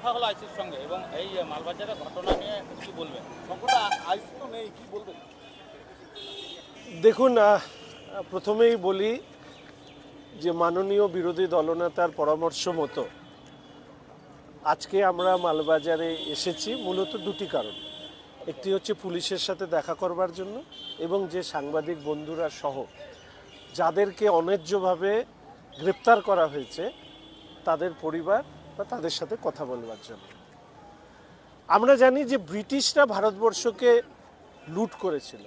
কথা হলো আইসির সঙ্গে এবং এই মালবাজারের ঘটনা নিয়ে কি বলবেন? সংকটটা আইসি তো নেই কি বলবেন? দেখুন প্রথমেই বলি যে মাননীয় বিরোধী দলনেতার পরামর্শ মতো আজকে আমরা মালবাজারে এসেছি মূলত দুটি কারণ। একটি হচ্ছে পুলিশের সাথে দেখা করবার জন্য এবং যে সাংবাদিক বন্ধুরা সহ যাদেরকে অন্যায্যভাবে গ্রেপ্তার করা হয়েছে তাদের পরিবার বা তাদের সাথে কথা বলবার জন্য। আমরা জানি যে ব্রিটিশরা ভারতবর্ষকে লুট করেছিল।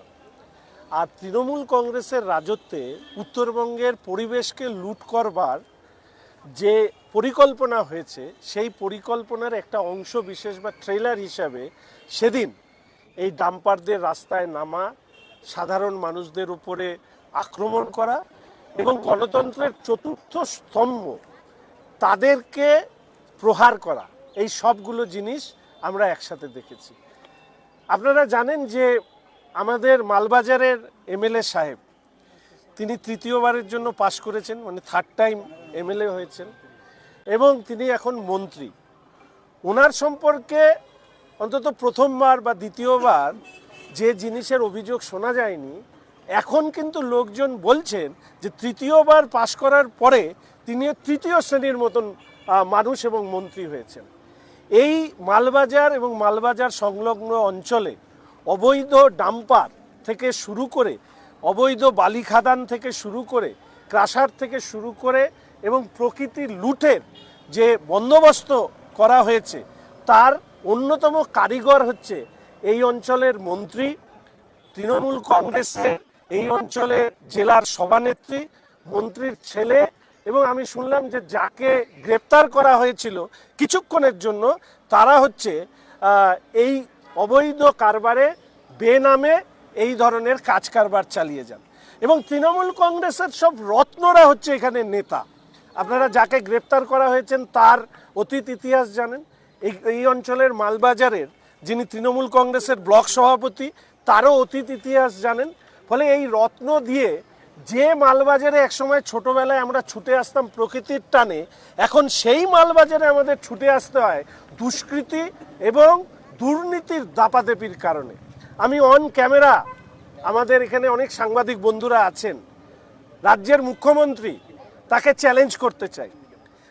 আর তৃণমূল কংগ্রেসের রাজত্বে উত্তরবঙ্গের পরিবেশকে লুট করবার যে পরিকল্পনা হয়েছে, সেই পরিকল্পনার একটা অংশ বিশেষ বা ট্রেলার হিসাবে সেদিন এই ডাম্পারদের রাস্তায় নামা, সাধারণ মানুষদের উপরে আক্রমণ করা এবং গণতন্ত্রের চতুর্থ স্তম্ভ তাদেরকে প্রহার করা। এই সবগুলো জিনিস আমরা একসাথে দেখেছি। আপনারা জানেন যে আমাদের মালবাজারের এমএলএ সাহেব, তিনি তৃতীয়বারের জন্য পাশ করেছেন মানে থার্ড টাইম এমএলএ হয়েছেন, এবং তিনি এখন মন্ত্রী। ওনার সম্পর্কে অন্তত প্রথমবার বা দ্বিতীয়বার যে জিনিসের অভিযোগ শোনা যায়নি, এখন কিন্তু লোকজন বলছেন যে তৃতীয়বার পাশ করার পরে তিনি তৃতীয় শ্রেণির মতন মানুষ এবং মন্ত্রী হয়েছেন। এই মালবাজার এবং মালবাজার সংলগ্ন অঞ্চলে অবৈধ ডাম্পার থেকে শুরু করে, অবৈধ বালি খাদান থেকে শুরু করে ক্রাশার থেকে শুরু করে এবং প্রকৃতির লুটের যে বন্দোবস্ত করা হয়েছে, তার অন্যতম কারিগর হচ্ছে এই অঞ্চলের মন্ত্রী, তৃণমূল কংগ্রেসের এই অঞ্চলের জেলার সভানেত্রী, মন্ত্রীর ছেলে এবং আমি শুনলাম যে যাকে গ্রেপ্তার করা হয়েছিল কিছুক্ষণের জন্য, তারা হচ্ছে এই অবৈধ কারবারে বেনামে এই ধরনের কাজ কারবার চালিয়ে যান। এবং তৃণমূল কংগ্রেসের সব রত্নরা হচ্ছে এখানে নেতা। আপনারা যাকে গ্রেপ্তার করা হয়েছেন তার অতীত ইতিহাস জানেন। এই এই অঞ্চলের মালবাজারের যিনি তৃণমূল কংগ্রেসের ব্লক সভাপতি, তারও অতীত ইতিহাস জানেন। ফলে এই রত্ন দিয়ে যে মালবাজারে একসময় ছোটবেলায় আমরা ছুটে আসতাম প্রকৃতির টানে, এখন সেই মালবাজারে আমাদের ছুটে আসতে হয় দুষ্কৃতি এবং দুর্নীতির দাপাদেপির কারণে। আমি অন ক্যামেরা আমাদের এখানে অনেক সাংবাদিক বন্ধুরা আছেন। রাজ্যের মুখ্যমন্ত্রী তাকে চ্যালেঞ্জ করতে চাই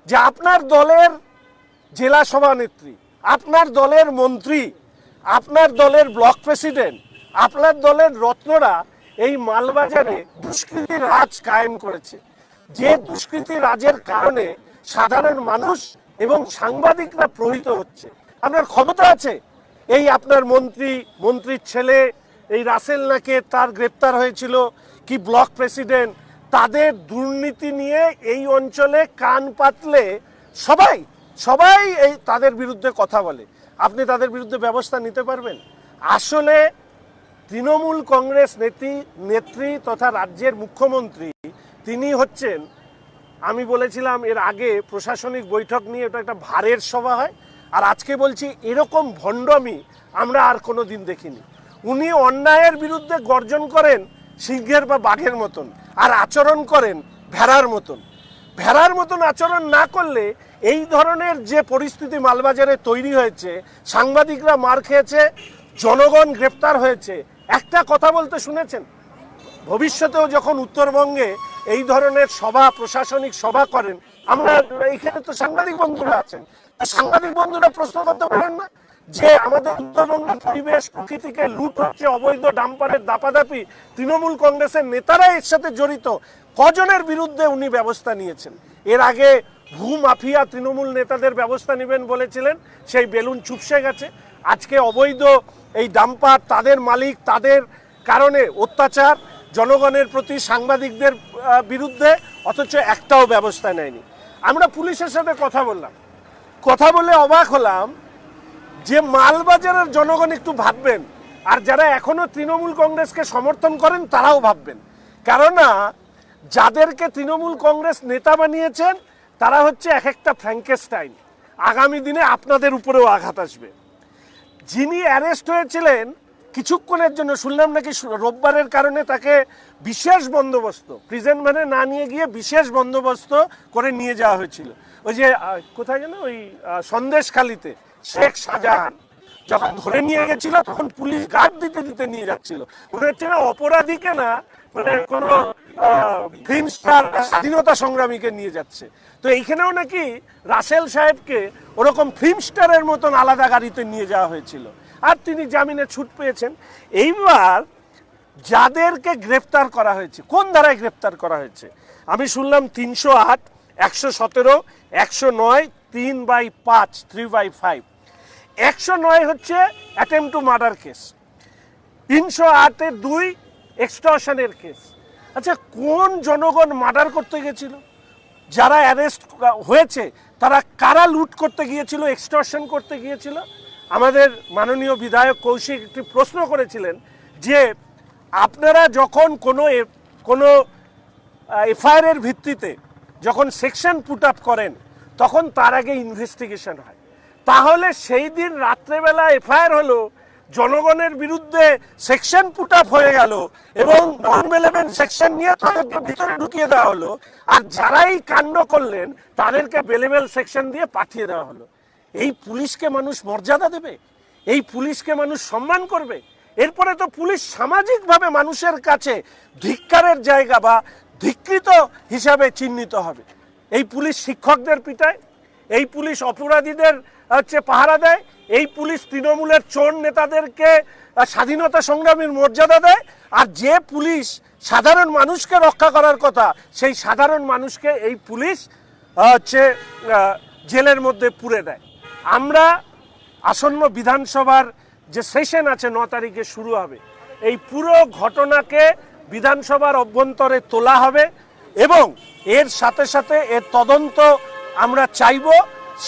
যে আপনার দলের জেলা সভানেত্রী, আপনার দলের মন্ত্রী, আপনার দলের ব্লক প্রেসিডেন্ট আপনার দলের রত্নরা এই মালবাজারে দুষ্কৃতি রাজ কায়েম করেছে। যে দুষ্কৃতি রাজের কারণে সাধারণ মানুষ এবং সাংবাদিকরা প্রহিত হচ্ছে। আপনার ক্ষমতা আছে? এই আপনার মন্ত্রী, মন্ত্রীর ছেলে, এই রাসেল নাকে তার গ্রেপ্তার হয়েছিল, কি ব্লক প্রেসিডেন্ট, তাদের দুর্নীতি নিয়ে এই অঞ্চলে কান পাতলে সবাই সবাই এই তাদের বিরুদ্ধে কথা বলে। আপনি তাদের বিরুদ্ধে ব্যবস্থা নিতে পারবেন? আসলে তৃণমূল কংগ্রেস নেত্রী নেত্রী তথা রাজ্যের মুখ্যমন্ত্রী, তিনি হচ্ছেন, আমি বলেছিলাম এর আগে প্রশাসনিক বৈঠক নিয়ে এটা একটা ভারের সভা হয়, আর আজকে বলছি এরকম ভণ্ডমি আমরা আর কোনো দিন দেখিনি। উনি অন্যায়ের বিরুদ্ধে গর্জন করেন সিংহের বা বাঘের মতন, আর আচরণ করেন ভেড়ার মতন। ভেড়ার মতন আচরণ না করলে এই ধরনের যে পরিস্থিতি মালবাজারে তৈরি হয়েছে, সাংবাদিকরা মার খেয়েছে জনগণ গ্রেপ্তার হয়েছে। একটা কথা বলতে শুনেছেন? ভবিষ্যতেও যখন উত্তরবঙ্গে এই ধরনের সভা, প্রশাসনিক সভা করেন, আমরা এখানে তো সাংবাদিক বন্ধুরা আছেন। সাংবাদিক বন্ধুরা প্রশ্ন করতে পারেন না? যে আমাদের উত্তরবঙ্গের পরিবেশ প্রকৃতিকে লুট হচ্ছে, অবৈধ ডাম্পারের দাপাদাপি, তৃণমূল কংগ্রেসের নেতারা এর সাথে জড়িত, কজনের বিরুদ্ধে উনি ব্যবস্থা নিয়েছেন? এর আগে ভূ মাফিয়া তৃণমূল নেতাদের ব্যবস্থা নেবেন বলেছিলেন, সেই বেলুন চুপসে গেছে। আজকে অবৈধ এই ডাম্পার তাদের মালিক, তাদের কারণে অত্যাচার, জনগণের প্রতি সাংবাদিকদের বিরুদ্ধে অথচ একটাও ব্যবস্থা নেয়নি। আমরা পুলিশের সাথে কথা বললাম। কথা বলে অবাক হলাম যে মালবাজারের জনগণ একটু ভাববেন, আর যারা এখনও তৃণমূল কংগ্রেসকে সমর্থন করেন তারাও ভাববেন। কেননা, যাদেরকে তৃণমূল কংগ্রেস নেতা বানিয়েছেন, তারা হচ্ছে এক একটা ফ্র্যাঙ্কেস্টাইন আগামী দিনে আপনাদের উপরেও আঘাত আসবে। যিনি অ্যারেস্ট হয়েছিলেন, কিছুক্ষণের জন্য শুনলাম নাকি রোববারের কারণে তাকে বিশেষ বন্দোবস্ত প্রিজেন্ট ভ্যানে না নিয়ে গিয়ে বিশেষ বন্দোবস্ত করে নিয়ে যাওয়া হয়েছিল। ওই যে কোথায় যেন ওই সন্দেশখালিতে, শেখ শাহজাহান যখন ধরে নিয়ে গেছিল, তখন পুলিশ গার্ড দিতে দিতে নিয়ে যাচ্ছিল। মনে হচ্ছে না অপরাধীকে না মানে ফিল্ম স্টার স্বাধীনতা সংগ্রামীকে নিয়ে যাচ্ছে। তো এইখানেও নাকি রাসেল সাহেবকে ওরকম ফিল্ম স্টারের মতন আলাদা গাড়িতে নিয়ে যাওয়া হয়েছিল। আর তিনি জামিনে ছুট পেয়েছেন। এইবার যাদেরকে গ্রেপ্তার করা হয়েছে, কোন ধারায় গ্রেপ্তার করা হয়েছে? আমি শুনলাম তিনশো আট, একশো সতেরো, একশো নয়, তিন বাই পাঁচ থ্রি বাই ফাইভ একশো নয় হচ্ছে অ্যাটেম্প টু মার্ডার কেস তিনশো আটে দুই এক্সটর্শনের কেস। আচ্ছা কোন জনগণ মার্ডার করতে গেছিল যারা অ্যারেস্ট হয়েছে, তারা কারা লুট করতে গিয়েছিল, এক্সটর্শন করতে গিয়েছিল? আমাদের মাননীয় বিধায়ক কৌশিক একটি প্রশ্ন করেছিলেন যে, আপনারা যখন কোনো কোনো এফআইআরের ভিত্তিতে যখন সেকশন পুট আপ করেন, তখন তার আগে ইনভেস্টিগেশন হয়। তাহলে সেই দিন রাত্রেবেলা এফআইআর হলো জনগণের বিরুদ্ধে সেকশন পুট আপ হয়ে গেল এবং নন রেলেভেন্ট সেকশন নিয়ে তাদেরকে ভিতরে ঢুকিয়ে দেওয়া হলো। আর যারাই কাণ্ড করলেন, তাদেরকে বেলেবেল সেকশন দিয়ে পাঠিয়ে দেওয়া হলো। এই পুলিশকে মানুষ মর্যাদা দেবে? এই পুলিশকে মানুষ সম্মান করবে? এরপরে তো পুলিশ সামাজিকভাবে মানুষের কাছে ধিক্কারের জায়গা বা ধিকৃত হিসাবে চিহ্নিত হবে। এই পুলিশ শিক্ষকদের পিটায়, এই পুলিশ অপরাধীদের হচ্ছে পাহারা দেয়, এই পুলিশ তৃণমূলের চোর নেতাদেরকে স্বাধীনতা সংগ্রামীর মর্যাদা দেয়, আর যে পুলিশ সাধারণ মানুষকে রক্ষা করার কথা, সেই সাধারণ মানুষকে এই পুলিশ হচ্ছে জেলের মধ্যে পুরে দেয়। আমরা আসন্ন বিধানসভার যে সেশন আছে ন তারিখে শুরু হবে, এই পুরো ঘটনাকে বিধানসভার অভ্যন্তরে তোলা হবে এবং এর সাথে সাথে এর তদন্ত আমরা চাইব।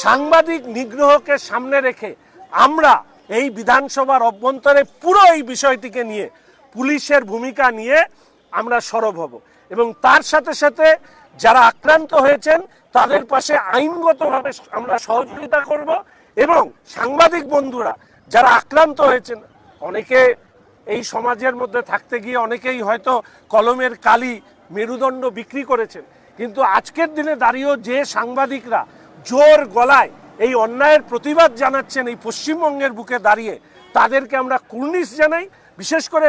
সাংবাদিক নিগ্রহকে সামনে রেখে আমরা এই বিধানসভার অভ্যন্তরে পুরো এই বিষয়টিকে নিয়ে পুলিশের ভূমিকা নিয়ে আমরা সরব হব। এবং তার সাথে সাথে যারা আক্রান্ত হয়েছেন, তাদের পাশে আইনগতভাবে আমরা সহযোগিতা করব এবং সাংবাদিক বন্ধুরা যারা আক্রান্ত হয়েছেন, অনেকে এই সমাজের মধ্যে থাকতে গিয়ে অনেকেই হয়তো কলমের কালি মেরুদণ্ড বিক্রি করেছেন। কিন্তু আজকের দিনে দাঁড়িয়েও যে সাংবাদিকরা জোর গলায় এই অন্যায়ের প্রতিবাদ জানাচ্ছেন এই পশ্চিমবঙ্গের বুকে দাঁড়িয়ে, তাদেরকে আমরা কুর্নিশ জানাই। বিশেষ করে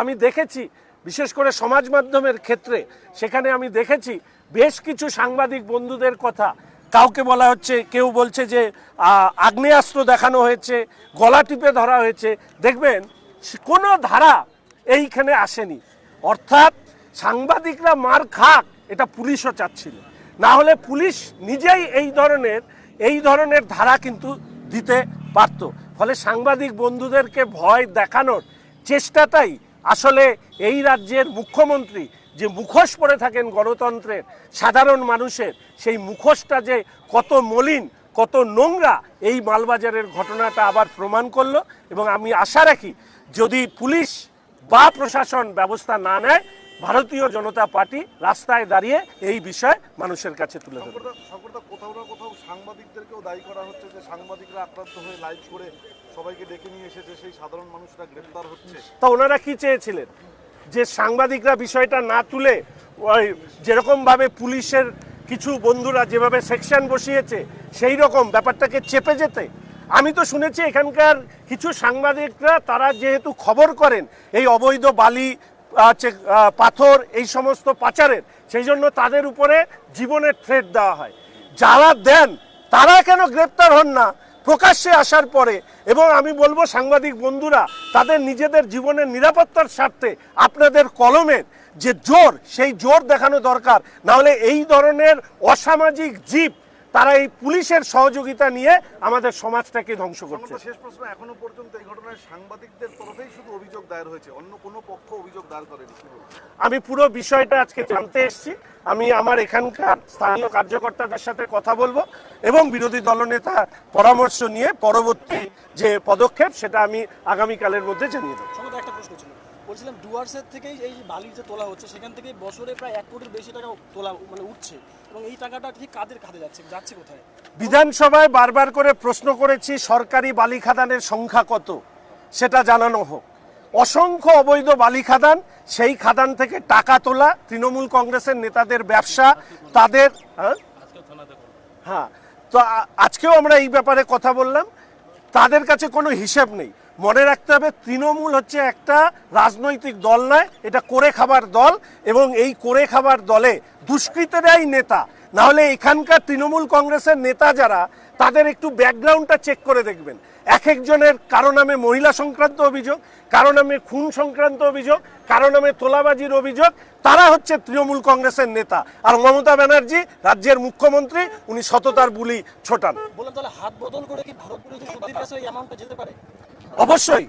আমি দেখেছি, বিশেষ করে সমাজ মাধ্যমের ক্ষেত্রে, সেখানে আমি দেখেছি বেশ কিছু সাংবাদিক বন্ধুদের কথা। কাউকে বলা হচ্ছে, কেউ বলছে যে আগ্নেয়াস্ত্র দেখানো হয়েছে, গলা টিপে ধরা হয়েছে। দেখবেন, কোনো ধারা এইখানে আসেনি। অর্থাৎ সাংবাদিকরা মার খাক, এটা পুলিশও চাচ্ছিল। না হলে পুলিশ নিজেই এই ধরনের এই ধরনের ধারা কিন্তু দিতে পারত। ফলে সাংবাদিক বন্ধুদেরকে ভয় দেখানোর চেষ্টাটাই আসলে এই রাজ্যের মুখ্যমন্ত্রী যে মুখোশ পরে থাকেন গণতন্ত্রের সাধারণ মানুষের, সেই মুখোশটা যে কত মলিন, কত নোংরা এই মালবাজারের ঘটনাটা আবার প্রমাণ করল। এবং আমি আশা রাখি যদি পুলিশ বা প্রশাসন ব্যবস্থা না নেয় ভারতীয় জনতা পার্টি রাস্তায় দাঁড়িয়ে এই বিষয় মানুষের কাছে তুলে সম্প্রদায় কোথাও না কোথাও সাংবাদিকদেরকেও দায়ী করা হচ্ছে যে সাংবাদিকরা আক্রান্ত হয়ে লাইভ করে সবাইকে ডেকে নিয়ে এসেছে সেই সাধারণ মানুষরা গ্রেপ্তার হচ্ছে। তা ওনারা কি চেয়েছিলেন? যে সাংবাদিকরা বিষয়টা না তুলে ওই যেরকমভাবে পুলিশের কিছু বন্ধুরা যেভাবে সেকশন বসিয়েছে সেই রকম ব্যাপারটাকে চেপে যেতে? আমি তো শুনেছি এখানকার কিছু সাংবাদিকরা তারা যেহেতু খবর করেন এই অবৈধ বালি হচ্ছে, পাথর এই সমস্ত পাচারের। সেই জন্য তাদের উপরে জীবনের থ্রেট দেওয়া হয়। যারা দেন তারা কেন গ্রেপ্তার হন না? প্রকাশ্যে আসার পরে। এবং আমি বলব সাংবাদিক বন্ধুরা তাদের নিজেদের জীবনের নিরাপত্তার স্বার্থে আপনাদের কলমের যে জোর সেই জোর দেখানো দরকার। নাহলে এই ধরনের অসামাজিক জীব তারা এই পুলিশের সহযোগিতা নিয়ে আমাদের সমাজটাকে ধ্বংস করছে। শেষ প্রশ্ন এখনও পর্যন্ত এই ঘটনায় সাংবাদিকদের তরফেই শুধু অভিযোগ দায়ের হয়েছে। অন্য কোনো পক্ষ অভিযোগ দায়ের করেনি আমি পুরো বিষয়টা আজকে জানতে এসেছি। আমি আমার এখানকার স্থানীয় কার্যকর্তাদের সাথে কথা বলব এবং বিরোধী দলনেতা পরামর্শ নিয়ে পরবর্তী যে পদক্ষেপ সেটা আমি আগামীকালের মধ্যে জানিয়ে দেবো। বলছিলাম ডুয়ার্সের থেকেই এই বালি যে তোলা হচ্ছে, সেখান থেকে বছরে প্রায় এক কোটির বেশি টাকা তোলা মানে উঠছে। এবং এই টাকাটা ঠিক কাদের খাতে যাচ্ছে? যাচ্ছে কোথায়? বিধানসভায় বারবার করে প্রশ্ন করেছি, সরকারি বালি খাদানের সংখ্যা কত? সেটা জানানো হোক। অসংখ্য অবৈধ বালি খাদান, সেই খাদান থেকে টাকা তোলা, তৃণমূল কংগ্রেসের নেতাদের ব্যবসা, তাদের হ্যাঁ? হ্যাঁ। তো আজকেও আমরা এই ব্যাপারে কথা বললাম। তাদের কাছে কোনো হিসেব নেই। মনে রাখতে হবে, তৃণমূল হচ্ছে একটা রাজনৈতিক দল নয়, এটা করে খাবার দল এবং এই করে খাবার দলে দুষ্কৃতেরাই নেতা। না হলে এখানকার তৃণমূল কংগ্রেসের নেতা যারা তাদের একটু ব্যাকগ্রাউন্ডটা চেক করে দেখবেন। এক একজনের কারও নামে মহিলা সংক্রান্ত অভিযোগ কারও নামে খুন সংক্রান্ত অভিযোগ কারও নামে তোলাবাজির অভিযোগ তারা হচ্ছে তৃণমূল কংগ্রেসের নেতা। আর মমতা ব্যানার্জি রাজ্যের মুখ্যমন্ত্রী উনি সততার বুলি ছোটান। অবশ্যই।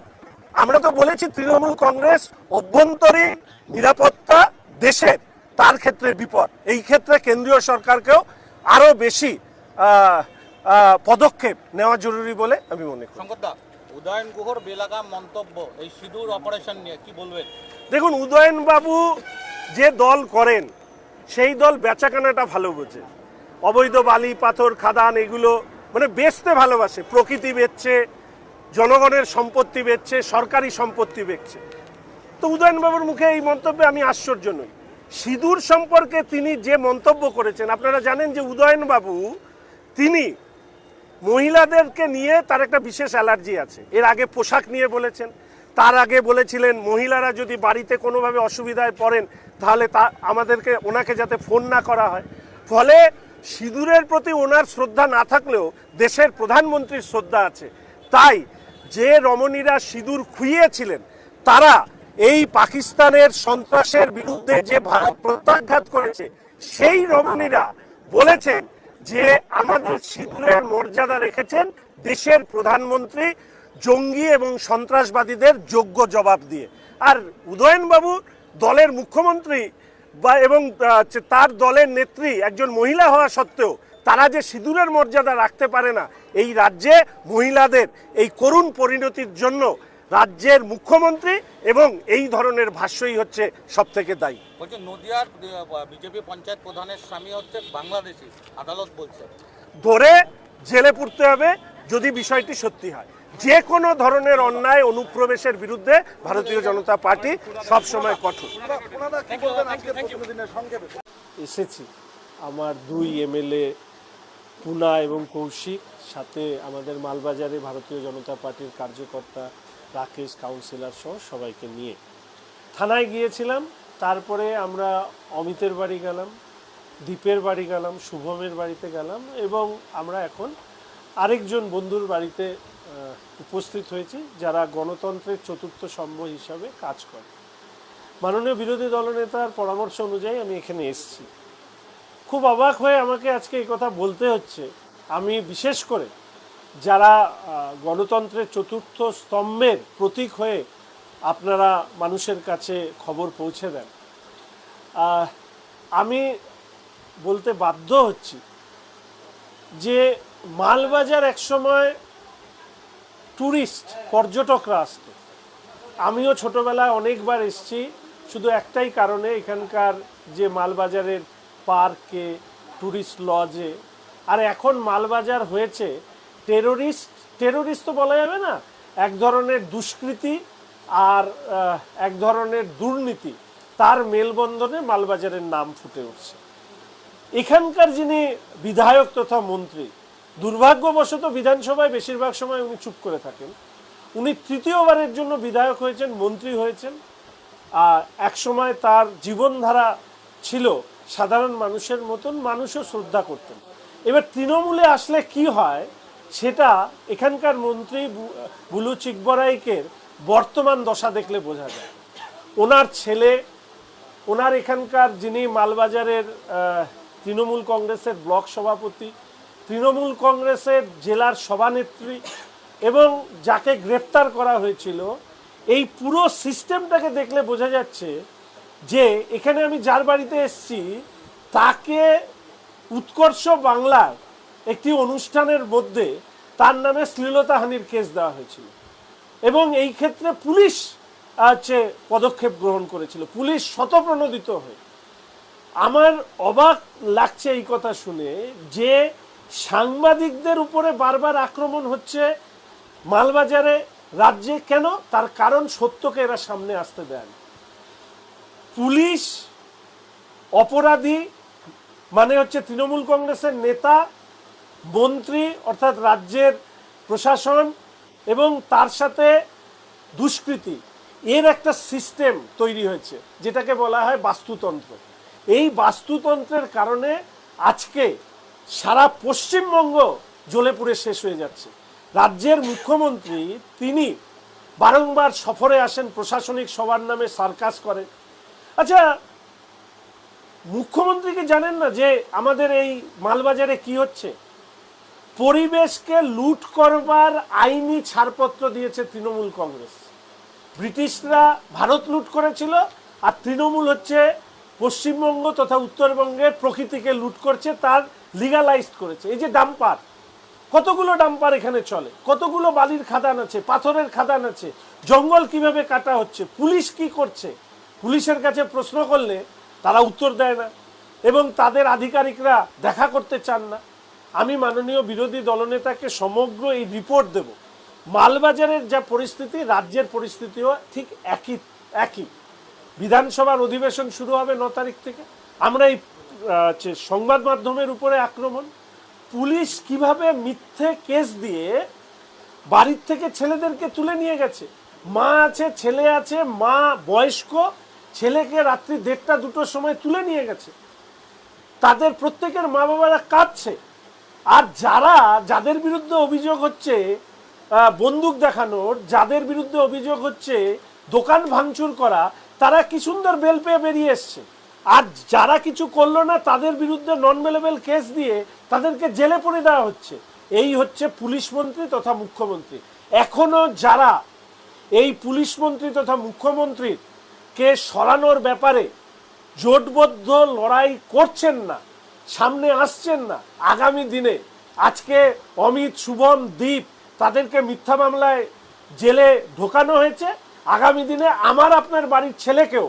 আমরা তো বলেছি তৃণমূল কংগ্রেস অভ্যন্তরীণ নিরাপত্তা দেশের তার ক্ষেত্রে বিপদ। এই ক্ষেত্রে কেন্দ্রীয় সরকারকেও আরও বেশি পদক্ষেপ নেওয়া জরুরি বলে আমি মনে করি। উদয়ন গুহর বেলাগাম মন্তব্য এই সিঁদুর অপারেশন নিয়ে কি বলবেন? দেখুন উদয়ন বাবু যে দল করেন সেই দল বেচাকেনাটা ভালো বোঝে। অবৈধ বালি পাথর খাদান এগুলো মানে বেচতে ভালোবাসে প্রকৃতি বেচছে জনগণের সম্পত্তি বেচছে সরকারি সম্পত্তি বেচছে। তো উদয়নবাবুর মুখে এই মন্তব্যে আমি আশ্চর্য নই। সিঁদুর সম্পর্কে তিনি যে মন্তব্য করেছেন, আপনারা জানেন যে উদয়নবাবু তিনি মহিলাদেরকে নিয়ে তার একটা বিশেষ অ্যালার্জি আছে। এর আগে পোশাক নিয়ে বলেছেন, তার আগে বলেছিলেন মহিলারা যদি বাড়িতে কোনোভাবে অসুবিধায় পড়েন, তাহলে তা আমাদেরকে, ওনাকে যাতে ফোন না করা হয়। ফলে সিঁদুরের প্রতি ওনার শ্রদ্ধা না থাকলেও দেশের প্রধানমন্ত্রীর শ্রদ্ধা আছে। তাই যে রমণীরা সিঁদুর খুইয়েছিলেন, তারা এই পাকিস্তানের সন্ত্রাসের বিরুদ্ধে যে ভারত প্রত্যাঘাত করেছে, সেই রমণীরা বলেছেন যে আমাদের সিঁদুরের মর্যাদা রেখেছেন দেশের প্রধানমন্ত্রী জঙ্গি এবং সন্ত্রাসবাদীদের যোগ্য জবাব দিয়ে। আর উদয়নবাবু দলের মুখ্যমন্ত্রী বা এবং তার দলের নেত্রী একজন মহিলা হওয়া সত্ত্বেও তারা যে সিঁদুরের মর্যাদা রাখতে পারে না, এই রাজ্যে মহিলাদের এই করুণ পরিণতির জন্য রাজ্যের মুখ্যমন্ত্রী এবং এই ধরনের ভাষ্যই হচ্ছে সব থেকে দায়ী। বলছে নদিয়ার বিজেপি পঞ্চায়েত প্রধানের স্বামী হচ্ছে বাংলাদেশি আদালত বলছে। ধরে জেলে পুরতে হবে যদি বিষয়টি সত্যি হয়। যে কোনো ধরনের অন্যায় অনুপ্রবেশের বিরুদ্ধে ভারতীয় জনতা পার্টি সবসময় কঠোর। এসেছি। আমার দুই এমএলএ পুনা এবং কৌশিক সাথে আমাদের মালবাজারে ভারতীয় জনতা পার্টির কার্যকর্তা রাকেশ কাউন্সিলর সহ সবাইকে নিয়ে। থানায় গিয়েছিলাম, তারপরে আমরা অমিতের বাড়ি গেলাম, দীপের বাড়ি গেলাম, শুভমের বাড়িতে গেলাম এবং আমরা এখন আরেকজন বন্ধুর বাড়িতে উপস্থিত হয়েছি যারা গণতন্ত্রের চতুর্থ স্তম্ভ হিসাবে কাজ করে। মাননীয় বিরোধী দলনেতার পরামর্শ অনুযায়ী আমি এখানে এসেছি। খুব অবাক হয়ে আমাকে আজকে এই কথা বলতে হচ্ছে। আমি বিশেষ করে যারা গণতন্ত্রের চতুর্থ স্তম্ভের প্রতীক হয়ে আপনারা মানুষের কাছে খবর পৌঁছে দেন। আমি বলতে বাধ্য হচ্ছি যে মালবাজার একসময় ট্যুরিস্ট পর্যটকরা আসতো। আমিও ছোটবেলায় অনেকবার এসছি, শুধু একটাই কারণে এখানকার যে মালবাজারের পার্কে ট্যুরিস্ট লজে, আর এখন মালবাজার হয়েছে টেরোরিস্ট টেরোরিস্ট তো বলা যাবে না, এক ধরনের দুষ্কৃতি আর এক ধরনের দুর্নীতি, তার মেলবন্ধনে মালবাজারের নাম ফুটে উঠছে। এখানকার যিনি বিধায়ক তথা মন্ত্রী, দুর্ভাগ্যবশত বিধানসভায় বেশিরভাগ সময় উনি চুপ করে থাকেন। উনি তৃতীয়বারের জন্য বিধায়ক হয়েছেন, মন্ত্রী হয়েছেন। আর এক সময় তার জীবনধারা ছিল সাধারণ মানুষের মতন, মানুষও শ্রদ্ধা করতেন। এবার তৃণমূলে আসলে কি হয় সেটা এখানকার মন্ত্রী বুলু চিকবরাইকের বর্তমান দশা দেখলে বোঝা যায়। ওনার ছেলে, ওনার এখানকার যিনি মালবাজারের তৃণমূল কংগ্রেসের ব্লক সভাপতি, তৃণমূল কংগ্রেসের জেলার সভানেত্রী এবং যাকে গ্রেপ্তার করা হয়েছিল, এই পুরো সিস্টেমটাকে দেখলে বোঝা যাচ্ছে যে এখানে আমি যার বাড়িতে এসেছি, তাকে উৎকর্ষ বাংলার একটি অনুষ্ঠানের মধ্যে তার নামে শ্লীলতাহানির কেস দেওয়া হয়েছিল। এবং এই ক্ষেত্রে পুলিশ হচ্ছে পদক্ষেপ গ্রহণ করেছিল, পুলিশ শতপ্রণোদিত হয়ে। আমার অবাক লাগছে এই কথা শুনে যে সাংবাদিকদের উপরে বারবার আক্রমণ হচ্ছে মালবাজারে রাজ্যে কেন? তার কারণ সত্যকে এরা সামনে আসতে দেয় না। পুলিশ অপরাধী মানে হচ্ছে তৃণমূল কংগ্রেসের নেতা মন্ত্রী অর্থাৎ রাজ্যের প্রশাসন এবং তার সাথে দুষ্কৃতি, এর একটা সিস্টেম তৈরি হয়েছে, যেটাকে বলা হয় বাস্তুতন্ত্র। এই বাস্তুতন্ত্রের কারণে আজকে সারা পশ্চিমবঙ্গ জ্বলে পুড়ে শেষ হয়ে যাচ্ছে। রাজ্যের মুখ্যমন্ত্রী, তিনি বারংবার সফরে আসেন, প্রশাসনিক সবার নামে সার্কাস করেন আচ্ছা মুখ্যমন্ত্রীকে জানেন না যে আমাদের এই মালবাজারে কি হচ্ছে? পরিবেশকে লুট করবার আইনি ছাড়পত্র দিয়েছে তৃণমূল কংগ্রেস। ব্রিটিশরা ভারত লুট করেছিল আর তৃণমূল হচ্ছে পশ্চিমবঙ্গ তথা উত্তরবঙ্গের প্রকৃতিকে লুট করছে, তার লিগালাইজড করেছে। এই যে ডাম্পার, কতগুলো ডাম্পার এখানে চলে? কতগুলো বালির খাদান আছে? পাথরের খাদান আছে? জঙ্গল কীভাবে কাটা হচ্ছে? পুলিশ কি করছে? পুলিশের কাছে প্রশ্ন করলে তারা উত্তর দেয় না এবং তাদের আধিকারিকরা দেখা করতে চান না। আমি মাননীয় বিরোধী দলনেতাকে সমগ্র এই রিপোর্ট দেব। মালবাজারের যা পরিস্থিতি, রাজ্যের পরিস্থিতিও ঠিক একই একই। বিধানসভার অধিবেশন শুরু হবে ন তারিখ থেকে। আমরা এই সংবাদ মাধ্যমের উপরে আক্রমণ, পুলিশ কীভাবে মিথ্যে কেস দিয়ে বাড়ির থেকে ছেলেদেরকে তুলে নিয়ে গেছে? মা আছে, ছেলে আছে, মা বয়স্ক, ছেলেকে রাত্রি দেড়টা দুটোর সময় তুলে নিয়ে গেছে। তাদের প্রত্যেকের মা বাবারা কাঁদছে। আর যারা, যাদের বিরুদ্ধে অভিযোগ হচ্ছে বন্দুক দেখানোর, যাদের বিরুদ্ধে অভিযোগ হচ্ছে দোকান ভাঙচুর করা, তারা কি সুন্দর বেল পেয়ে বেরিয়ে এসছে। আর যারা কিছু করল না, তাদের বিরুদ্ধে নন মেলেবেল কেস দিয়ে তাদেরকে জেলে পড়ে দেওয়া হচ্ছে। এই হচ্ছে পুলিশ মন্ত্রী তথা মুখ্যমন্ত্রী। এখনও যারা এই পুলিশ মন্ত্রী তথা মুখ্যমন্ত্রীর কে সরানোর ব্যাপারে জোটবদ্ধ লড়াই করছেন না সামনে আসছেন না। আগামী দিনে আজকে অমিত শুভম দীপ তাদেরকে মিথ্যা মামলায় জেলে ঢোকানো হয়েছে। আগামী দিনে আমার আপনার বাড়ির ছেলেকেও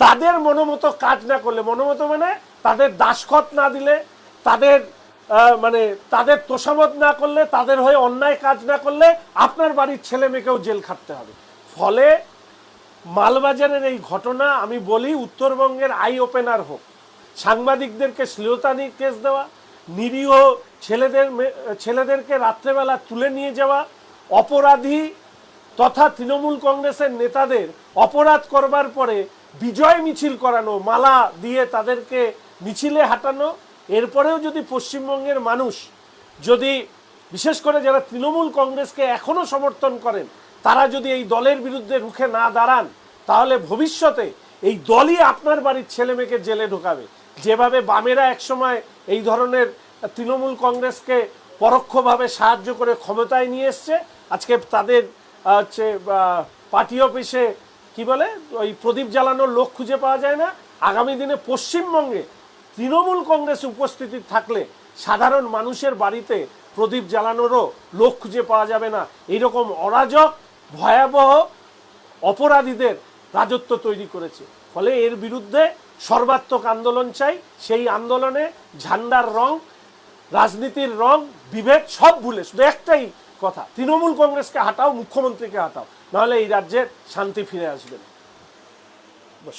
তাদের মনোমতো কাজ না করলে, মনোমতো মানে তাদের দাসখত না দিলে, তাদের মানে তাদের তোষামত না করলে, তাদের হয়ে অন্যায় কাজ না করলে আপনার বাড়ির ছেলে মেয়েকেও জেল খাটতে হবে। ফলে মালবাজারের এই ঘটনা আমি বলি, উত্তরবঙ্গের আই ওপেনার হোক সাংবাদিকদেরকে শ্লীলতানি কেস দেওয়া, নিরীহ ছেলেদের ছেলেদেরকে রাত্রেবেলা তুলে নিয়ে যাওয়া, অপরাধী তথা তৃণমূল কংগ্রেসের নেতাদের অপরাধ করবার পরে বিজয় মিছিল করানো, মালা দিয়ে তাদেরকে মিছিলে হাঁটানো, এরপরেও যদি পশ্চিমবঙ্গের মানুষ যদি, বিশেষ করে যারা তৃণমূল কংগ্রেসকে এখনও সমর্থন করেন, তারা যদি এই দলের বিরুদ্ধে রুখে না দাঁড়ান, তাহলে ভবিষ্যতে এই দলই আপনার বাড়ির ছেলে মেয়েকে জেলে ঢোকাবে। যেভাবে বামেরা একসময় এই ধরনের তৃণমূল কংগ্রেসকে পরোক্ষভাবে সাহায্য করে ক্ষমতায় নিয়ে এসছে, আজকে তাদের হচ্ছে পার্টি অফিসে কি বলে, ওই প্রদীপ জ্বালানোর লোক খুঁজে পাওয়া যায় না। আগামী দিনে পশ্চিমবঙ্গে তৃণমূল কংগ্রেস উপস্থিতি থাকলে সাধারণ মানুষের বাড়িতে প্রদীপ জ্বালানোরও লোক খুঁজে পাওয়া যাবে না। এইরকম অরাজক, ভয়াবহ অপরাধীদের রাজত্ব তৈরি করেছে। ফলে এর বিরুদ্ধে সর্বাত্মক আন্দোলন চাই। সেই আন্দোলনে ঝান্ডার রং, রাজনীতির রং, বিভেদ সব ভুলে, শুধু একটাই কথা, তৃণমূল কংগ্রেসকে হাটাও, মুখ্যমন্ত্রীকে হাটাও। নাহলে এই রাজ্যের শান্তি ফিরে আসবে না। বস।